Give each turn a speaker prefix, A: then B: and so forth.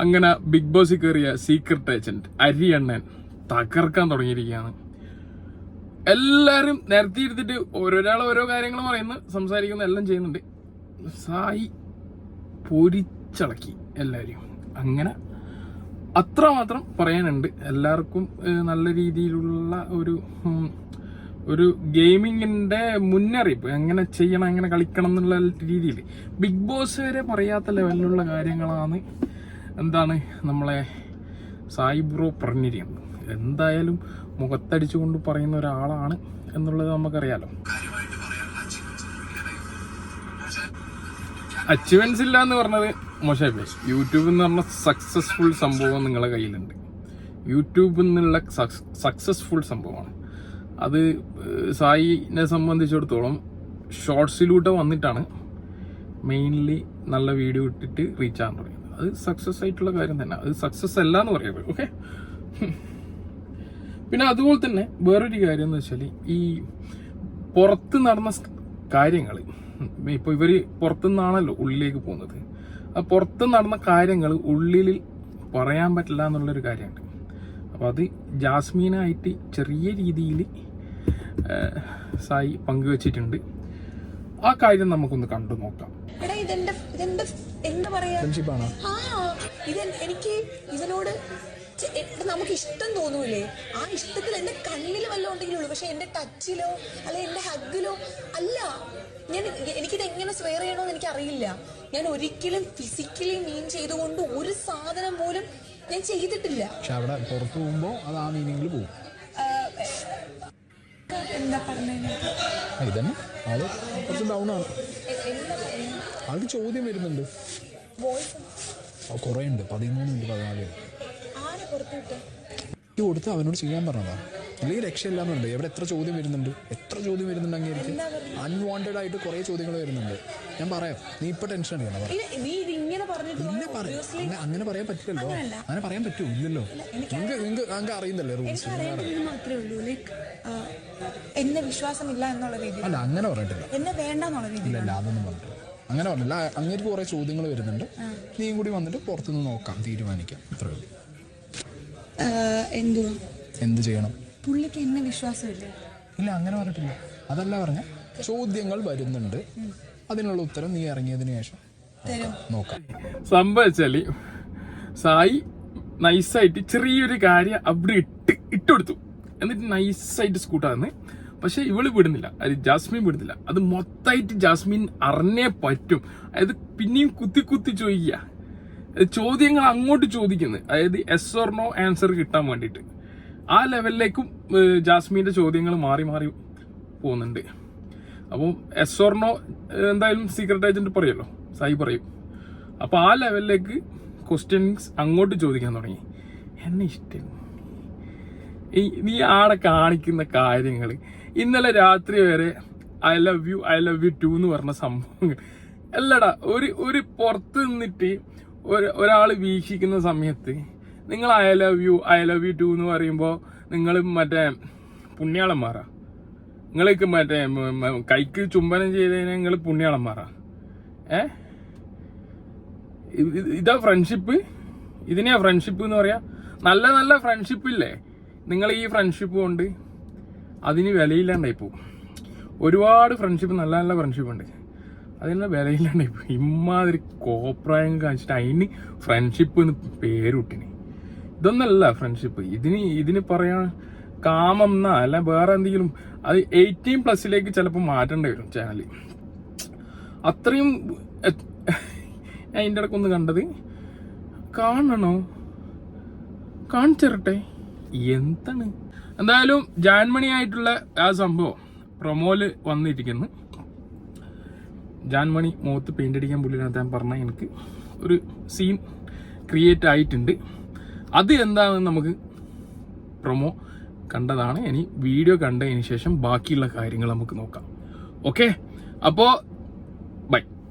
A: അങ്ങനെ ബിഗ് ബോസിൽ കയറിയ സീക്രട്ട് ഏജന്റ് അരിയണ്ണൻ തകർക്കാൻ തുടങ്ങിയിരിക്കുകയാണ്. എല്ലാവരും നിരത്തി ഓരോരാൾ ഓരോ കാര്യങ്ങൾ പറയുന്നു സംസാരിക്കുന്നു എല്ലാം ചെയ്യുന്നുണ്ട്. സായി പൊരിച്ചളക്കി എല്ലാവരും അങ്ങനെ അത്രമാത്രം പറയാനുണ്ട്. എല്ലാവർക്കും നല്ല രീതിയിലുള്ള ഒരു ഒരു ഗെയിമിങ്ങിന്റെ മുന്നറിയിപ്പ് എങ്ങനെ ചെയ്യണം എങ്ങനെ കളിക്കണം എന്നുള്ള രീതിയിൽ. ബിഗ് ബോസ് വരെ പറയാത്ത ലെവലിലുള്ള കാര്യങ്ങളാണ് എന്താണ് നമ്മളെ സായിബ്രോ ബ്രോ എന്തായാലും മുഖത്തടിച്ചുകൊണ്ട് പറയുന്ന ഒരാളാണ് എന്നുള്ളത് നമുക്കറിയാലോ. അച്ചീവ്മെന്റ്സ് ഇല്ല എന്ന് പറഞ്ഞത് മോശമായി യൂട്യൂബ് എന്ന് പറഞ്ഞ സക്സസ്ഫുൾ സംഭവം നിങ്ങളുടെ കയ്യിലുണ്ട്. യൂട്യൂബിൽ നിന്നുള്ള സക്സസ്ഫുൾ സംഭവമാണ്. അത് സായിനെ സംബന്ധിച്ചിടത്തോളം ഷോർട്സിലൂടെ വന്നിട്ടാണ് മെയിൻലി നല്ല വീഡിയോ ഇട്ടിട്ട് റീച്ച് ആകാൻ തുടങ്ങിയത്. അത് സക്സസ് ആയിട്ടുള്ള കാര്യം തന്നെ. അത് സക്സസ് അല്ല എന്ന് പറയുന്നത് ഓക്കെ പിന്നെ അതുപോലെ തന്നെ വേറൊരു കാര്യം എന്ന് വെച്ചാൽ ഈ പുറത്ത് നടന്ന കാര്യങ്ങൾ ഇപ്പോൾ ഇവർ പുറത്തുനിന്നാണല്ലോ ഉള്ളിലേക്ക് പോകുന്നത്. ആ പുറത്ത് നടന്ന കാര്യങ്ങൾ ഉള്ളിൽ പറയാൻ പറ്റില്ല എന്നുള്ളൊരു കാര്യമുണ്ട്. അപ്പോൾ അത് ജാസ്മീനായിട്ട് ചെറിയ രീതിയിൽ സായി പങ്കുവച്ചിട്ടുണ്ട്. ആ കാര്യം നമുക്കൊന്ന് കണ്ടു നോക്കാം
B: ഇതെന്റെ ഇതെന്റെ എന്താ പറയാ? ആ ഇത് എനിക്ക് എ- നമുക്ക് ഇഷ്ടം തോന്നൂലേ? ആ ഇഷ്ടത്തിൽ എന്റെ കണ്ണിൽ വല്ലതും ഉണ്ടെങ്കിലുള്ളൂ പക്ഷെ എന്റെ ടച്ചിലോ അല്ലെ എന്റെ ഹഗ്ഗിലോ അല്ല. ഞാൻ എനിക്കിത് എങ്ങനെ സ്വെയർ ചെയ്യണമെന്ന് എനിക്ക് അറിയില്ല ഞാൻ ഒരിക്കലും ഫിസിക്കലി മീൻ ചെയ്തുകൊണ്ട് ഒരു സാധനം പോലും ഞാൻ ചെയ്തിട്ടില്ല.
C: പക്ഷെ അവിടെ പുറത്തു പോകുമ്പോൾ അത് ആ മീനിങ്ങിൽ പോകും. ഇതന്നെ. ആൾ കുറച്ച് ഡൗൺ ആണ്. ആൾക്ക് ചോദ്യം വരുന്നുണ്ട്. കുറേ ഉണ്ട് പതിമൂന്ന് മിനിറ്റ് പതിനാല്. കൊടുത്ത് അവനോട് ചെയ്യാൻ പറഞ്ഞതാ. അല്ലെങ്കിൽ രക്ഷയില്ലാന്നുണ്ട് എവിടെ എത്ര ചോദ്യം വരുന്നുണ്ട്? എത്ര ചോദ്യം വരുന്നുണ്ട് അങ്ങേക്ക് അൺവാണ്ടഡ് ആയിട്ട് കുറേ ചോദ്യങ്ങൾ വരുന്നുണ്ട്. ഞാൻ പറയാം. നീ ഇപ്പൊ ടെൻഷൻ അടിക്കണം ഇല്ല പറയാം. അങ്ങനെ പറയാൻ പറ്റില്ലല്ലോ. അങ്ങനെ പറയാൻ പറ്റൂ ഇല്ലല്ലോ. നിങ്ങൾക്ക് നിങ്ങൾക്ക് അറിയുന്നല്ലേ റൂൾസ്
B: എന്നെ വിശ്വാസമില്ല എന്നുള്ള രീതിയിൽ.
C: അല്ല അങ്ങനെ പറഞ്ഞിട്ടില്ല.
B: എന്നെ വേണ്ട എന്നുള്ള രീതിയിൽ.
C: ഇല്ല ഇല്ല അതൊന്നും പറഞ്ഞിട്ടില്ല. അങ്ങനെ പറഞ്ഞില്ല അങ്ങേക്ക് കുറെ ചോദ്യങ്ങൾ വരുന്നുണ്ട്. നീയും കൂടി വന്നിട്ട് പുറത്തുനിന്ന് നോക്കാം തീരുമാനിക്കാം. അത്രേ ഉള്ളൂ.
B: എന്തു
C: എന്ത് ചെയ്യണം?
B: പുള്ളിക്ക് എന്നെ വിശ്വാസമില്ല.
C: ഇല്ല അങ്ങനെ പറഞ്ഞിട്ടില്ല. അതല്ല പറഞ്ഞ ചോദ്യങ്ങൾ വരുന്നുണ്ട്. അതിനുള്ള ഉത്തരം നീ ഇറങ്ങിയതിന് ശേഷം
B: തരും.
C: നോക്കാം.
A: സംഭവിച്ചാൽ സായി നൈസായിട്ട് ചെറിയൊരു കാര്യം അവിടെ ഇട്ട് ഇട്ടുകൊടുത്തു എന്നിട്ട് നൈസായിട്ട് സ്കൂട്ടാന്ന് പക്ഷെ ഇവൾ വിടുന്നില്ല. അത് ജാസ്മിൻ വിടുന്നില്ല. അത് മൊത്തമായിട്ട് ജാസ്മിൻ അറിഞ്ഞേ പറ്റും. അതായത് പിന്നെയും കുത്തി കുത്തി ചോദിക്കുക. ചോദ്യങ്ങൾ അങ്ങോട്ട് ചോദിക്കുന്നത് അതായത് എസ് ഓർ നോ ആൻസർ കിട്ടാൻ വേണ്ടിയിട്ട്. ആ ലെവലിലേക്കും ജാസ്മിന്റെ ചോദ്യങ്ങൾ മാറി മാറി പോകുന്നുണ്ട്. അപ്പോൾ എസ് ഓർ നോ എന്തായാലും സീക്രട്ട് ഏജന്റ് പറയുമല്ലോ സായി പറയും. അപ്പോൾ ആ ലെവലിലേക്ക് ക്വസ്റ്റ്യൻസ് അങ്ങോട്ട് ചോദിക്കാൻ തുടങ്ങി. എന്നെ ഇഷ്ടം. നീ ആടെ കാണിക്കുന്ന കാര്യങ്ങൾ ഇന്നലെ രാത്രി വരെ I love you I love you too എന്ന് പറഞ്ഞ സംഭവം. അല്ലടാ ഒരു ഒരു പുറത്ത് നിന്നിട്ട് ഒരു ഒരാൾ വീക്ഷിക്കുന്ന സമയത്ത് നിങ്ങൾ I love you I love you too എന്ന് പറയുമ്പോൾ നിങ്ങൾ മറ്റേ പുണ്യാളന്മാരാ. നിങ്ങൾക്ക് മറ്റേ കൈക്ക് ചുംബനം ചെയ്തതിന് നിങ്ങൾ പുണ്യാളന്മാരാ. ഏ? ഇതാ ഫ്രണ്ട്ഷിപ്പ് ഇതിനെയാ ഫ്രണ്ട്ഷിപ്പ് എന്ന് പറയാ. നല്ല നല്ല ഫ്രണ്ട്ഷിപ്പ് ഇല്ലേ? നിങ്ങൾ ഈ ഫ്രണ്ട്ഷിപ്പ് കൊണ്ട് അതിന് വിലയില്ലാണ്ടായി പോകും ഒരുപാട് ഫ്രണ്ട്ഷിപ്പ് നല്ല നല്ല ഫ്രണ്ട്ഷിപ്പ് ഉണ്ട്. അതിനുള്ള വിലയില്ലാണ്ടായി പോകും ഇമ്മാതിരി കോപ്രായം കാണിച്ചിട്ട് അതിന് ഫ്രണ്ട്ഷിപ്പ് എന്ന് പേരുട്ടിന്. ഇതൊന്നല്ല ഫ്രണ്ട്ഷിപ്പ് ഇതിന് ഇതിന് പറയാൻ കാമം എന്നാ അല്ല വേറെ എന്തെങ്കിലും അത് എയ്റ്റീൻ പ്ലസ്സിലേക്ക് ചിലപ്പോൾ മാറ്റേണ്ടി വരും ചാനൽ അത്രയും ഞാൻ ഇതിന്റെ ഇടയ്ക്കൊന്ന് കണ്ടത്. കാണണോ? കാണിച്ചരട്ടെ. എന്താണ്? എന്തായാലും ജാൻമണി ആയിട്ടുള്ള ആ സംഭവം പ്രൊമോൽ വന്നിരിക്കുന്നു. ജാൻമണി മുഖത്ത് പെയിന്റ് അടിക്കാൻ പുള്ളിനകത്താൻ പറഞ്ഞ എനിക്ക് ഒരു സീൻ ക്രിയേറ്റ് ആയിട്ടുണ്ട്. അത് എന്താണെന്ന് നമുക്ക് പ്രൊമോ കണ്ടതാണ്. ഇനി വീഡിയോ കണ്ടതിന് ശേഷം ബാക്കിയുള്ള കാര്യങ്ങൾ നമുക്ക് നോക്കാം. ഓക്കെ അപ്പോൾ